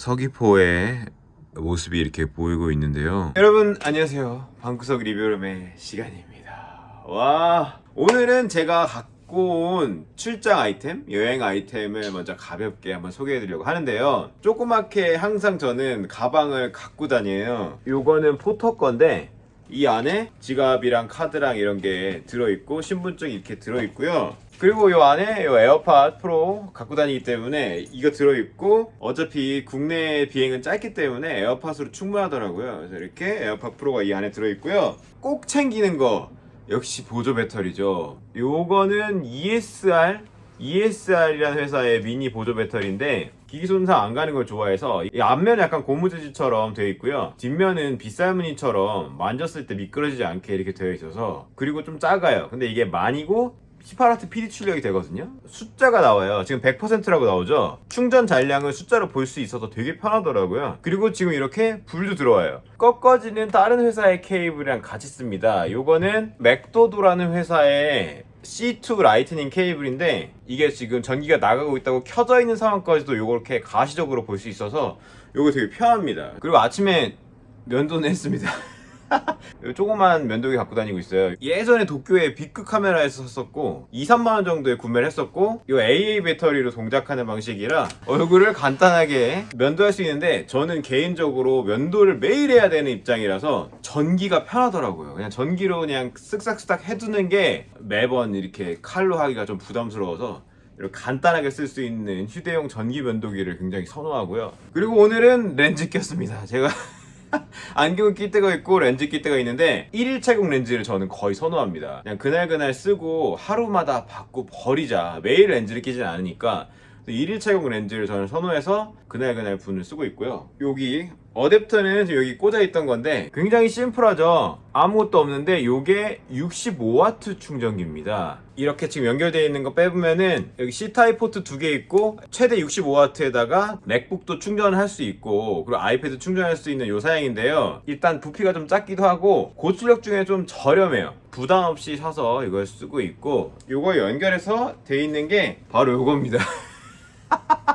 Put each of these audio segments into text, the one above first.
서귀포의 모습이 이렇게 보이고 있는데요. 여러분 안녕하세요. 방구석 리뷰룸의 시간입니다. 와 오늘은 제가 갖고 온 출장 아이템, 여행 아이템을 먼저 가볍게 한번 소개해드리려고 하는데요. 조그맣게 항상 저는 가방을 갖고 다녀요. 요거는 포터 건데 이 안에 지갑이랑 카드랑 이런 게 들어있고 신분증 이렇게 들어있고요. 그리고 요 안에 요 에어팟 프로 갖고 다니기 때문에 이거 들어있고 어차피 국내 비행은 짧기 때문에 에어팟으로 충분하더라고요. 그래서 이렇게 에어팟 프로가 이 안에 들어있고요. 꼭 챙기는 거 역시 보조 배터리죠. 요거는 ESR ESR이라는 회사의 미니 보조 배터리인데 기기 손상 안 가는 걸 좋아해서 이 앞면은 약간 고무재질처럼 되어 있고요. 뒷면은 빗살무늬처럼 만졌을 때 미끄러지지 않게 이렇게 되어 있어서 그리고 좀 작아요. 근데 이게 만이고 18W PD 출력이 되거든요. 숫자가 나와요. 지금 100%라고 나오죠? 충전 잔량을 숫자로 볼 수 있어서 되게 편하더라고요. 그리고 지금 이렇게 불도 들어와요. 꺾어지는 다른 회사의 케이블이랑 같이 씁니다. 요거는 맥도도라는 회사의 C2 라이트닝 케이블인데 이게 지금 전기가 나가고 있다고 켜져 있는 상황까지도 요렇게 가시적으로 볼 수 있어서 요거 되게 편합니다. 그리고 아침에 면도는 했습니다. 요 조그만 면도기 갖고 다니고 있어요. 예전에 도쿄에 빅크 카메라에서 샀었고 2, 3만 원 정도에 구매를 했었고 이 AA 배터리로 동작하는 방식이라 얼굴을 간단하게 면도할 수 있는데 저는 개인적으로 면도를 매일 해야 되는 입장이라서 전기가 편하더라고요. 그냥 전기로 그냥 쓱싹쓱싹 해두는 게 매번 이렇게 칼로 하기가 좀 부담스러워서 간단하게 쓸 수 있는 휴대용 전기 면도기를 굉장히 선호하고요. 그리고 오늘은 렌즈 꼈습니다. 제가 안경을 낄 때가 있고 렌즈 낄 때가 있는데 1일 착용 렌즈를 저는 거의 선호합니다. 그냥 그날그날 쓰고 하루마다 받고 버리자. 매일 렌즈를 끼진 않으니까 1일 착용 렌즈를 저는 선호해서 그날 그날 분을 쓰고 있고요. 여기 어댑터는 여기 꽂아 있던 건데 굉장히 심플하죠. 아무것도 없는데 이게 65W 충전기입니다. 이렇게 지금 연결되어 있는 거 빼보면은 여기 C타입 포트 두 개 있고 최대 65W에다가 맥북도 충전을 할수 있고 그리고 아이패드 충전할 수 있는 요 사양인데요. 일단 부피가 좀 작기도 하고 고출력 중에 좀 저렴해요. 부담 없이 사서 이걸 쓰고 있고 요거 연결해서 돼 있는 게 바로 요겁니다.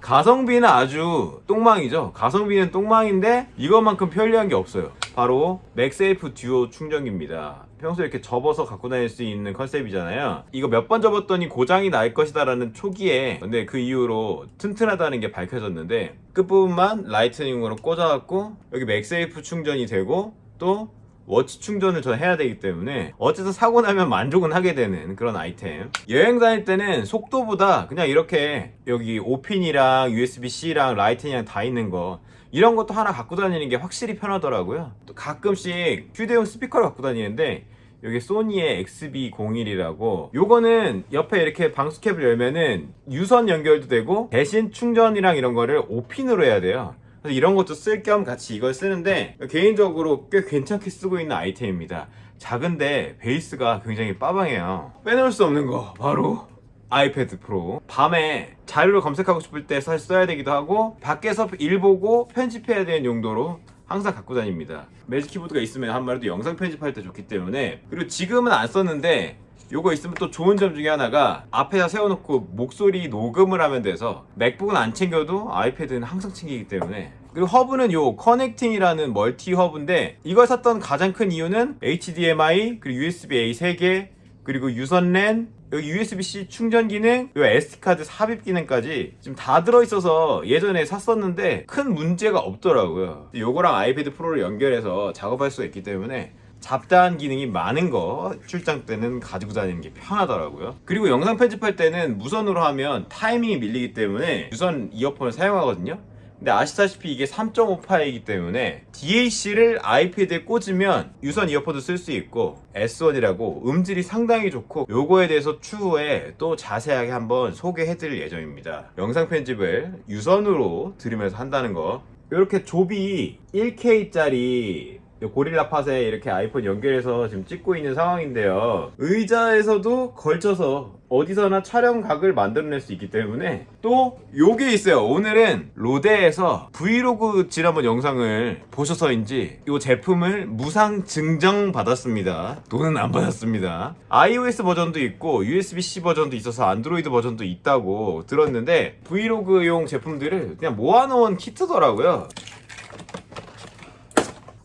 가성비는 아주 똥망이죠. 가성비는 똥망인데 이것만큼 편리한 게 없어요. 바로 맥세이프 듀오 충전기입니다. 평소에 이렇게 접어서 갖고 다닐 수 있는 컨셉이잖아요. 이거 몇 번 접었더니 고장이 날 것이다 라는 초기에 근데 그 이후로 튼튼하다는 게 밝혀졌는데 끝부분만 라이트닝으로 꽂아갖고 여기 맥세이프 충전이 되고 또 워치 충전을 전 해야 되기 때문에 어쨌든 사고 나면 만족은 하게 되는 그런 아이템. 여행 다닐 때는 속도보다 그냥 이렇게 여기 5핀이랑 USB-C랑 라이트닝이랑 다 있는 거 이런 것도 하나 갖고 다니는 게 확실히 편하더라고요. 또 가끔씩 휴대용 스피커를 갖고 다니는데 여기 소니의 XB01이라고 요거는 옆에 이렇게 방수 캡을 열면은 유선 연결도 되고 대신 충전이랑 이런 거를 5핀으로 해야 돼요 그래서 이런 것도 쓸 겸 같이 이걸 쓰는데 개인적으로 꽤 괜찮게 쓰고 있는 아이템입니다. 작은데 베이스가 굉장히 빠방해요. 빼놓을 수 없는 거 바로 아이패드 프로. 밤에 자료를 검색하고 싶을 때 사실 써야 되기도 하고 밖에서 일 보고 편집해야 되는 용도로 항상 갖고 다닙니다. 매직 키보드가 있으면 한마디도 영상 편집할 때 좋기 때문에 그리고 지금은 안 썼는데 요거 있으면 또 좋은 점 중에 하나가 앞에다 세워놓고 목소리 녹음을 하면 돼서 맥북은 안 챙겨도 아이패드는 항상 챙기기 때문에 그리고 허브는 요 커넥팅이라는 멀티 허브인데 이걸 샀던 가장 큰 이유는 HDMI 그리고 USB-A 3개 그리고 유선 랜 여기 USB-C 충전 기능, 요 SD카드 삽입 기능까지 지금 다 들어있어서 예전에 샀었는데 큰 문제가 없더라고요. 요거랑 아이패드 프로를 연결해서 작업할 수가 있기 때문에 잡다한 기능이 많은 거 출장 때는 가지고 다니는 게 편하더라고요. 그리고 영상 편집할 때는 무선으로 하면 타이밍이 밀리기 때문에 유선 이어폰을 사용하거든요. 근데 아시다시피 이게 3.5파이기 때문에 DAC를 아이패드에 꽂으면 유선 이어폰도 쓸 수 있고 S1이라고 음질이 상당히 좋고 요거에 대해서 추후에 또 자세하게 한번 소개해 드릴 예정입니다. 영상 편집을 유선으로 들으면서 한다는 거 이렇게 조비 1K짜리 이 고릴라 팟에 이렇게 아이폰 연결해서 지금 찍고 있는 상황인데요. 의자에서도 걸쳐서 어디서나 촬영각을 만들어낼 수 있기 때문에 또 요게 있어요. 오늘은 로데에서 브이로그 지난번 영상을 보셔서인지 이 제품을 무상 증정 받았습니다. 돈은 안 받았습니다. iOS 버전도 있고 USB-C 버전도 있어서 안드로이드 버전도 있다고 들었는데 브이로그용 제품들을 그냥 모아놓은 키트더라고요.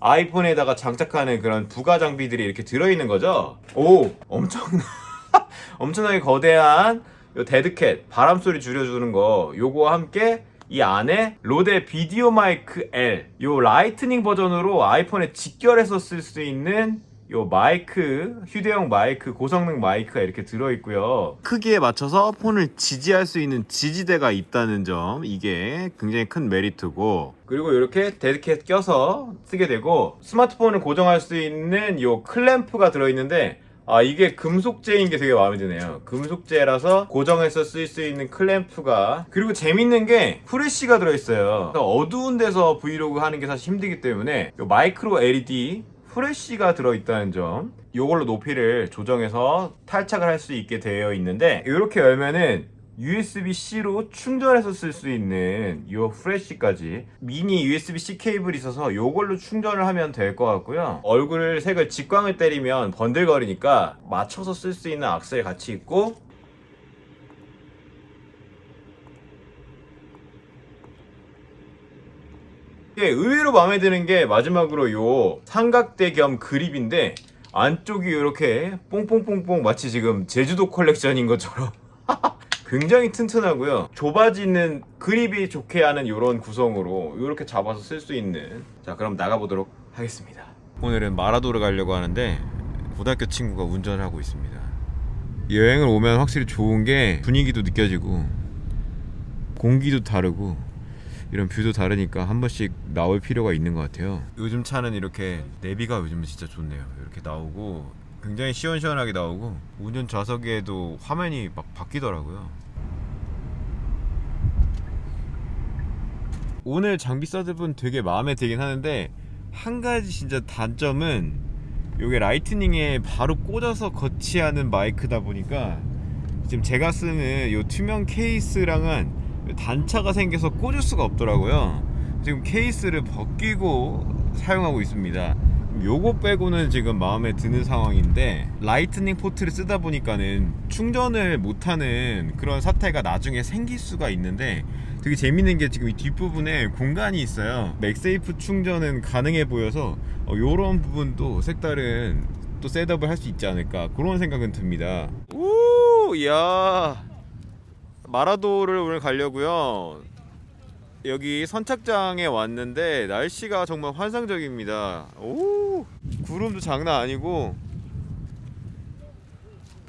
아이폰에다가 장착하는 그런 부가 장비들이 이렇게 들어있는 거죠. 오, 엄청나, 엄청나게 거대한 요 데드캣 바람 소리 줄여주는 거 요거와 함께 이 안에 로데 비디오 마이크 L 요 라이트닝 버전으로 아이폰에 직결해서 쓸 수 있는 요 마이크 휴대용 마이크 고성능 마이크가 이렇게 들어 있고요. 크기에 맞춰서 폰을 지지할 수 있는 지지대가 있다는 점 이게 굉장히 큰 메리트고. 그리고 이렇게 데드캣 껴서 쓰게 되고 스마트폰을 고정할 수 있는 요 클램프가 들어 있는데 아 이게 금속재인 게 되게 마음에 드네요. 금속재라서 고정해서 쓸 수 있는 클램프가. 그리고 재밌는 게 프레쉬가 들어있어요. 어두운 데서 브이로그 하는 게 사실 힘들기 때문에 요 마이크로 LED 프레쉬가 들어있다는 점 요걸로 높이를 조정해서 탈착을 할 수 있게 되어 있는데 이렇게 열면은 USB-C로 충전해서 쓸 수 있는 이 프레쉬까지 미니 USB-C 케이블이 있어서 요걸로 충전을 하면 될 것 같고요. 얼굴 색을 직광을 때리면 번들거리니까 맞춰서 쓸 수 있는 악셀 같이 있고 게 의외로 마음에 드는 게 마지막으로 요 삼각대 겸 그립인데 안쪽이 이렇게 뽕뽕뽕뽕 마치 지금 제주도 컬렉션인 것처럼 굉장히 튼튼하고요. 좁아지는 그립이 좋게 하는 이런 구성으로 이렇게 잡아서 쓸 수 있는. 자 그럼 나가보도록 하겠습니다. 오늘은 마라도를 가려고 하는데 고등학교 친구가 운전을 하고 있습니다. 여행을 오면 확실히 좋은 게 분위기도 느껴지고 공기도 다르고 이런 뷰도 다르니까 한 번씩 나올 필요가 있는 것 같아요. 요즘 차는 이렇게 내비가 요즘 진짜 좋네요. 이렇게 나오고 굉장히 시원시원하게 나오고 운전 좌석에도 화면이 막 바뀌더라고요. 오늘 장비 서드분 되게 마음에 들긴 하는데 한 가지 진짜 단점은 요게 라이트닝에 바로 꽂아서 거치하는 마이크다 보니까 지금 제가 쓰는 요 투명 케이스랑은 단차가 생겨서 꽂을 수가 없더라고요. 지금 케이스를 벗기고 사용하고 있습니다. 요거 빼고는 지금 마음에 드는 상황인데 라이트닝 포트를 쓰다 보니까는 충전을 못하는 그런 사태가 나중에 생길 수가 있는데 되게 재밌는 게 지금 이 뒷부분에 공간이 있어요 맥세이프 충전은 가능해 보여서 어, 요런 부분도 색다른 또 셋업을 할 수 있지 않을까 그런 생각은 듭니다 오 야 마라도를 오늘 가려고요. 여기 선착장에 왔는데 날씨가 정말 환상적입니다. 오 구름도 장난 아니고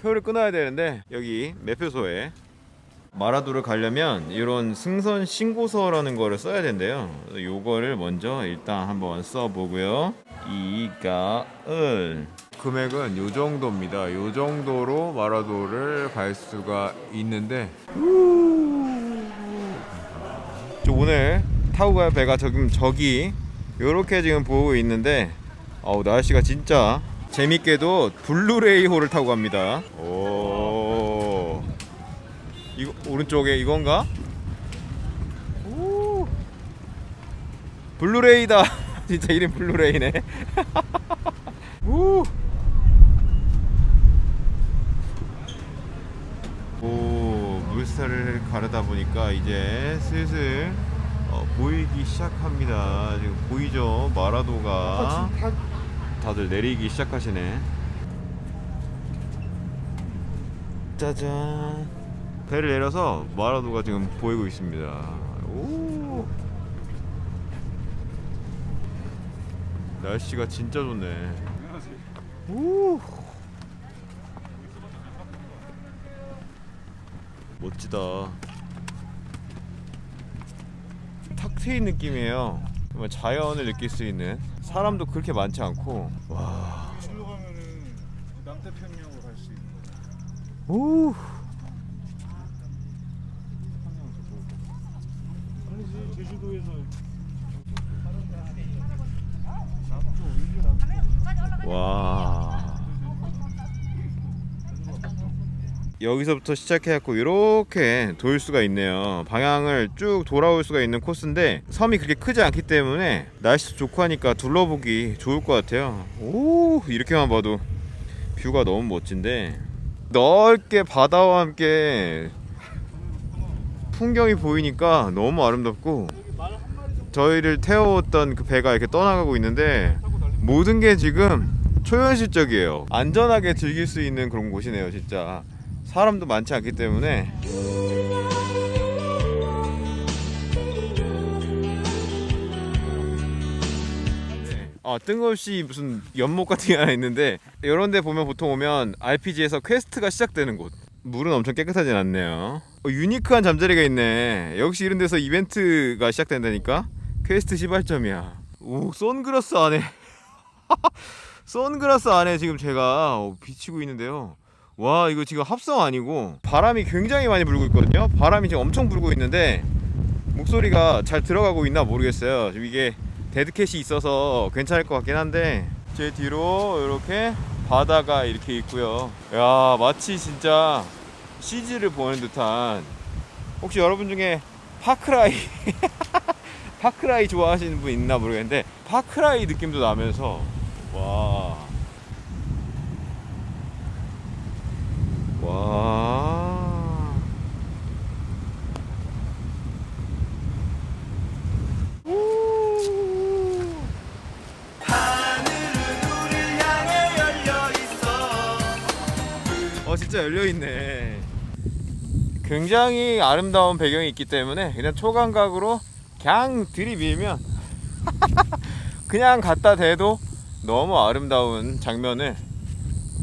표를 끊어야 되는데 여기 매표소에 마라도를 가려면 이런 승선 신고서라는 거를 써야 된대요. 요거를 먼저 일단 한번 써보고요. 이가을 금액은 요 정도입니다. 요 정도로 마라도를 갈 수가 있는데 저 오늘 타고 갈 배가 지금 저기 요렇게 지금 보고 있는데 어우 날씨가 진짜 재밌게도 블루레이호를 타고 갑니다. 오 이거 오른쪽에 이건가? 오 블루레이다. 진짜 이름 블루레이네. 우. 오 가르다 보니까 이제 슬슬 어, 보이기 시작합니다. 지금 보이죠 마라도가 다들 내리기 시작하시네. 짜잔 배를 내려서 마라도가 지금 보이고 있습니다. 오 날씨가 진짜 좋네. 오 멋지다. 탁 트인 느낌이에요. 정말 자연을 느낄 수 있는 사람도 그렇게 많지 않고 와. 줄로 가면은 남태평양으로 갈 수 있는 거야. 오. 아니지 제주도에서 와. 여기서부터 시작해갖고 이렇게 돌 수가 있네요. 방향을 쭉 돌아올 수가 있는 코스인데 섬이 그렇게 크지 않기 때문에 날씨도 좋고 하니까 둘러보기 좋을 것 같아요. 오 이렇게만 봐도 뷰가 너무 멋진데 넓게 바다와 함께 풍경이 보이니까 너무 아름답고 저희를 태워왔던 그 배가 이렇게 떠나가고 있는데 모든 게 지금 초현실적이에요. 안전하게 즐길 수 있는 그런 곳이네요, 진짜. 사람도 많지 않기 때문에 아 뜬금없이 무슨 연못 같은 게 하나 있는데 이런 데 보면 보통 오면 RPG에서 퀘스트가 시작되는 곳. 물은 엄청 깨끗하진 않네요. 어, 유니크한 잠자리가 있네. 역시 이런 데서 이벤트가 시작된다니까? 퀘스트 시발점이야. 오 선글라스 안에. 선글라스 안에 지금 제가 어, 비치고 있는데요 와 이거 지금 합성 아니고 바람이 굉장히 많이 불고 있거든요. 바람이 지금 엄청 불고 있는데 목소리가 잘 들어가고 있나 모르겠어요. 지금 이게 데드캣이 있어서 괜찮을 것 같긴 한데 제 뒤로 이렇게 바다가 이렇게 있고요. 야 마치 진짜 CG를 보는 듯한. 혹시 여러분 중에 파크라이 파크라이 좋아하시는 분 있나 모르겠는데 파크라이 느낌도 나면서 와. 와. 진짜 열려 있네. 굉장히 아름다운 배경이 있기 때문에 그냥 초감각으로 그냥 들이밀면 그냥 갖다 대도 너무 아름다운 장면을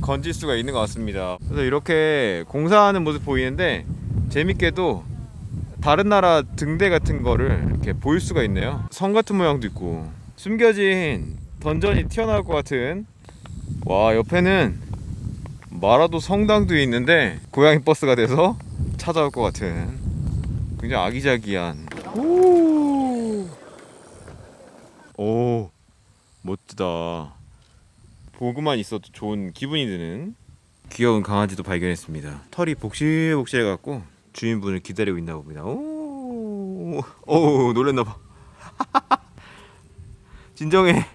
건질 수가 있는 것 같습니다. 그래서 이렇게 공사하는 모습 보이는데 재밌게도 다른 나라 등대 같은 거를 이렇게 보일 수가 있네요. 성 같은 모양도 있고 숨겨진 던전이 튀어나올 것 같은 와 옆에는 마라도 성당도 있는데 고양이 버스가 돼서 찾아올 것 같은 굉장히 아기자기한 오, 오 멋지다. 보고만 있어도 좋은 기분이 드는 귀여운 강아지도 발견했습니다. 털이 복실복실해 갖고 주인분을 기다리고 있나 봅니다. 오, 오 놀랬나 봐. 진정해,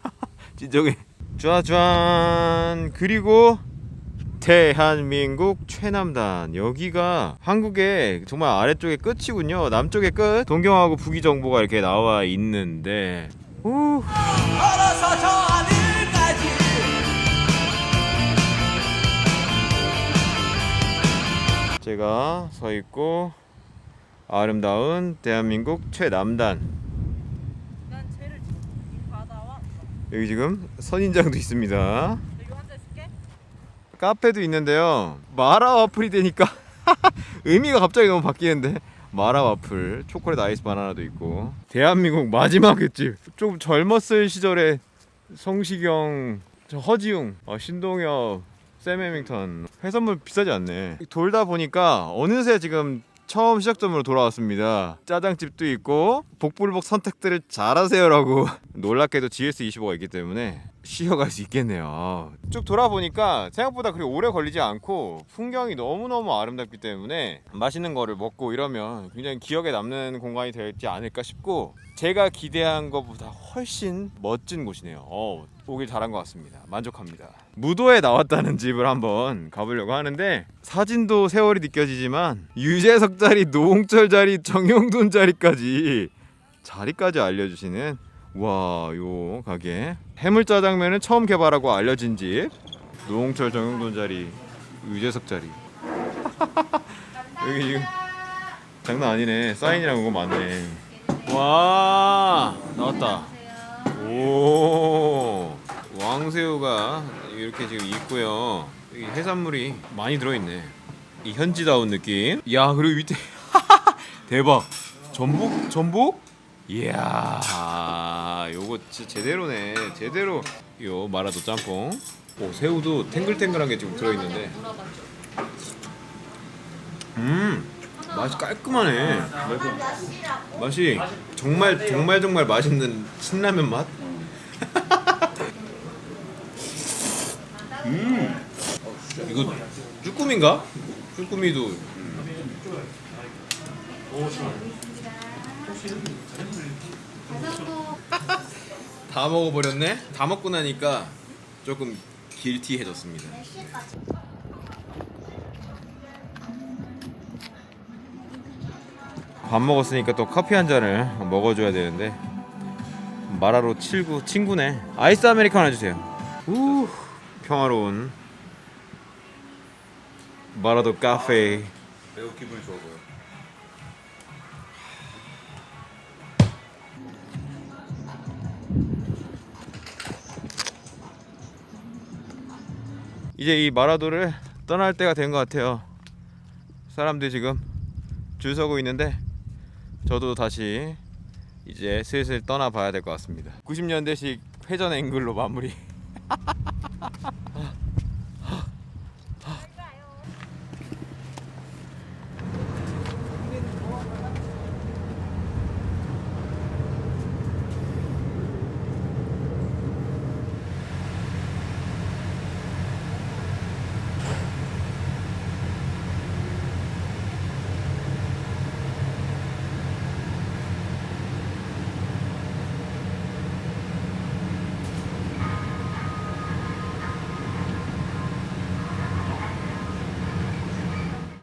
진정해. 짜잔. 그리고 대한민국 최남단 여기가 한국의 정말 아래쪽의 끝이군요. 남쪽의 끝. 동경하고 북위 정보가 이렇게 나와 있는데. 하늘까지 제가 서 있고 아름다운 대한민국 최남단 여기 지금 선인장도 있습니다. 카페도 있는데요. 마라 와플이 되니까 의미가 갑자기 너무 바뀌는데. 마라 와플 초콜릿 아이스 바나나도 있고. 대한민국 마지막 횟집. 좀 젊었을 시절에 성시경 저 허지웅 어, 신동엽 샘 해밍턴. 해산물 비싸지 않네. 돌다 보니까 어느새 지금 처음 시작점으로 돌아왔습니다. 짜장집도 있고 복불복 선택들을 잘하세요라고 놀랍게도 GS25가 있기 때문에 쉬어갈 수 있겠네요. 아, 쭉 돌아보니까 생각보다 그렇게 오래 걸리지 않고 풍경이 너무너무 아름답기 때문에 맛있는 거를 먹고 이러면 굉장히 기억에 남는 공간이 되지 않을까 싶고 제가 기대한 것보다 훨씬 멋진 곳이네요. 어, 오길 잘한 것 같습니다. 만족합니다. 무도에 나왔다는 집을 한번 가보려고 하는데 사진도 세월이 느껴지지만 유재석 자리, 노홍철 자리, 정영돈 자리까지 자리까지 알려주시는 와, 요 가게. 해물짜장면은 처음 개발하고 알려진 집. 노홍철 정영돈 자리, 유재석 자리. 여기 지금 장난 아니네. 사인이랑 이거 많네. 와 나왔다. 오 왕새우가 이렇게 지금 있고요. 여기 해산물이 많이 들어있네. 이 현지다운 느낌. 야 그리고 밑에 대박. 전복 전복? 이야 요거 진짜 제대로네. 제대로. 요 마라도 짬뽕. 오 새우도 탱글탱글한 게 지금 들어있는데. 음 맛이 깔끔하네. 맛이 정말 정말 정말 맛있는 신라면 맛? 음. 이거 쭈꾸미인가? 쭈꾸미도. 다 먹어버렸네. 다 먹고 나니까 조금 길티해졌습니다. 밥 먹었으니까 또 커피 한 잔을 먹어줘야 되는데 마라로 친구 친구네. 아이스 아메리카노 해주세요. 우 평화로운 마라도 카페. 매우 기분이 좋아 보여. 이제 이 마라도를 떠날 때가 된 것 같아요. 사람들이 지금 줄 서고 있는데 저도 다시 이제 슬슬 떠나 봐야 될 것 같습니다. 90년대식 회전 앵글로 마무리.